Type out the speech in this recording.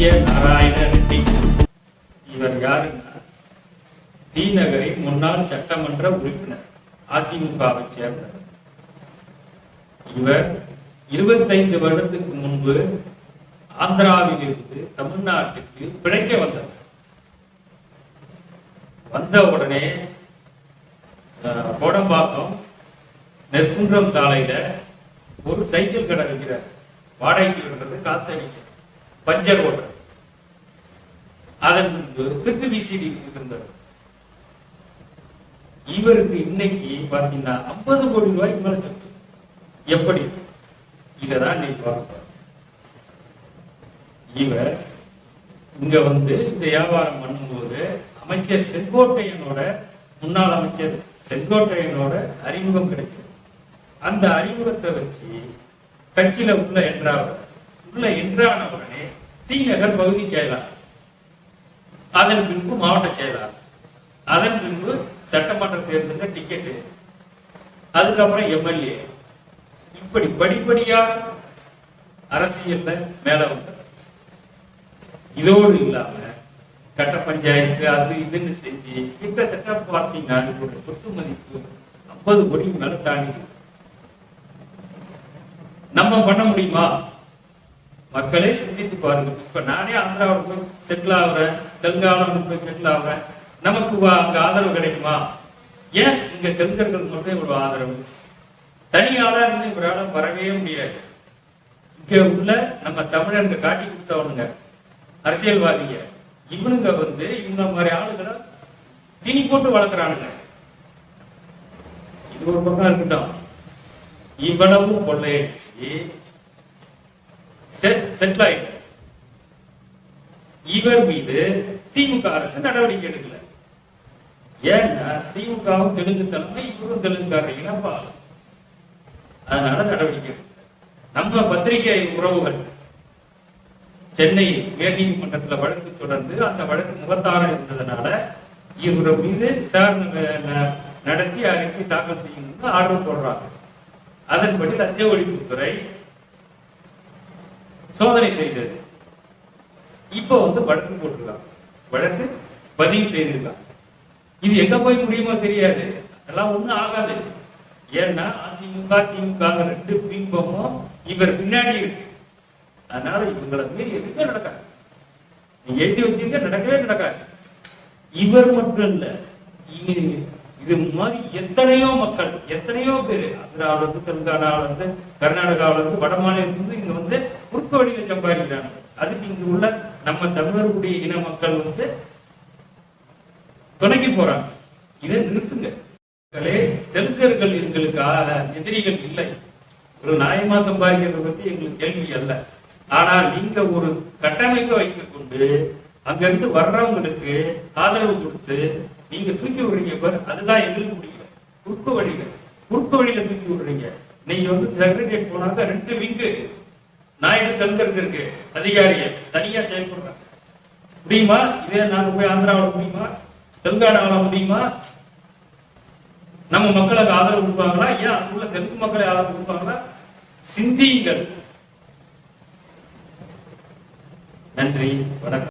பெரிய நாராயண ரெட்டி இவர் யாருன்னா? தீநகரின் முன்னாள் சட்டமன்ற உறுப்பினர் அதிமுகவை சேர்ந்தவர். இவர் இருபத்தைந்து வருடத்துக்கு முன்பு ஆந்திராவில் இருந்து தமிழ்நாட்டுக்கு பிழைக்க வந்தவர். வந்த உடனே கோடம்பாக்கம் நெற்குன்றம் சாலையில ஒரு சைக்கிள் கடை வைக்கிறார். வாடகைக்கு விடுறது காத்தடிக்க பஞ்சர் ஓட்டுறது அதன் பின்பு திட்டு விசிடி இருந்தவர் இவருக்கு இன்னைக்கு பாத்தீங்கன்னா ஐம்பது கோடி ரூபாய்க்கு மேல சொத்து. எப்படி? இதான் இன்னைக்கு பார்க்க இவர் இங்க வந்து இந்த வியாபாரம் பண்ணும்போது அமைச்சர் செங்கோட்டையனோட முன்னாள் அமைச்சர் செங்கோட்டையனோட அறிமுகம் கிடைக்கும். அந்த அறிமுகத்தை வச்சு கட்சியில உள்ள என்றாவது உள்ள என்றான உடனே தீநகர் பகுதி செயலாளர் அதன் பின்பு மாவட்ட செயலாளர் அதன் பின்பு சட்டமன்ற தேர்தலுக்கு டிக்கெட்டு அதுக்கப்புறம் எம்எல்ஏ. இப்படி படிப்படியா அரசியல்ல மேல வந்தார். இதோடு இல்லாம கட்ட பஞ்சாயத்து அது இதுன்னு செஞ்சு கிட்டத்தட்ட பார்த்தீங்கன்னா இதோட சொத்து மதிப்பு ஐம்பது கோடி மேல தாண்டி நம்ம பண்ண முடியுமா? மக்களே சிந்தித்து பாருங்க இப்ப நானே ஆந்திராவில் போய் செட்டில் ஆகுறேன் தெலுங்கானாவில் போய் செட்டில் ஆகுறேன். நமக்கு வா- அங்க ஆதரவு கிடைக்குமா? ஏன் இங்க தெலுங்கர்கள் மட்டும் இவ்வளவு ஆதரவு? தனியாளா இருந்து இவரால வரவே முடியாது. இங்க உள்ள நம்ம தமிழனுங்க காட்டி கொடுத்தவனுங்க அரசியல்வாதிங்க இவனுங்க வந்து இவங்க மாதிரி ஆளுகளை தீனி போட்டு வளர்க்குறானுங்க. இது ஒரு பக்கம் இருக்கட்டும். இவ்வளவு கொள்ளையடிச்சு செட்டில் ஆயிட்டு இவர் மீது திமுக அரசு நடவடிக்கை எடுக்கல. ஏன்னா திமுகவும் தெலுங்கு தலைமை இவரும் தெலுங்குக்காரர் இனப்பா அதனால நடவடிக்கை நம்ம பத்திரிகை உறவுகள் சென்னை உயர்நீதிமன்றத்துல வழக்கு தொடர்ந்து அந்த வழக்கு முகத்தாரம் இருந்ததுனால இவர் மீது விசாரணை நடத்தி அறிக்கை தாக்கல் செய்யணும்னு ஆர்டர் போடுறாங்க. அதன்படி லஞ்ச ஒழிப்புத்துறை சோதனை செய்தது. இப்போ வந்து வழக்கு போட்டிருக்கான் வழக்கு பதிவு செய்திருக்கான் இது எங்க போய் முடியுமோ தெரியாது. அதெல்லாம் ஒண்ணும் ஆகாது. ஏன்னா அதிமுக திமுக ரெண்டு பிம்பமும் இவர் பின்னாடி இருக்கு. அதனால இவங்களை மீறி எதுவுமே நடக்காது. நீங்க எழுதி வச்சிருக்க நடக்கவே நடக்காது. இவர் மட்டும் இல்ல இது இது மாதிரி எத்தனையோ மக்கள் எத்தனையோ பேர் ஆந்திராவிலிருந்து தெலுங்கானாவிலிருந்து கர்நாடகாவிலிருந்து இருந்து கர்நாடகாவில வட மாநிலத்திலிருந்து இங்க வந்து குறுக்க வழியில சம்பாதிக்கிறாங்க. அதுக்கு இங்க உள்ள நம்ம தமிழர்களுடைய இன மக்கள் வந்து துணைக்கு போறாங்க. இதை நிறுத்துங்க. தெலுங்கர்கள் எங்களுக்கு எதிரிகள் இல்லை. ஒரு நியாயமா சம்பாதிக்கிறத பத்தி எங்களுக்கு கேள்வி அல்ல. ஆனால் நீங்க ஒரு கட்டமைப்பை வைத்துக் கொண்டு அங்கிருந்து வர்றவங்களுக்கு ஆதரவு கொடுத்து நீங்க தூக்கி விடுறீங்க பாரு அதுதான் எதிர்க்க முடியல. குறுக்கு வழியில குறுக்கு வழியில தூக்கி விடுறீங்க. நீங்க வந்து செக்ரட்டரியேட் போனாக்க ரெண்டு விங்கு நாயுடு தெலுங்கருக்கு இருக்கு. அதிகாரிய தனியா செயல்படுறாங்க. முடியுமா? இதே நாங்க போய் ஆந்திராவில் முடியுமா? தெலுங்கானாவில் முடியுமா? நம்ம மக்களுக்கு ஆதரவு கொடுப்பாங்களா? ஏன் அங்குள்ள தெலுங்கு மக்களை ஆதரவு கொடுப்பாங்களா? சிந்தியுங்கள். நன்றி. வணக்கம்.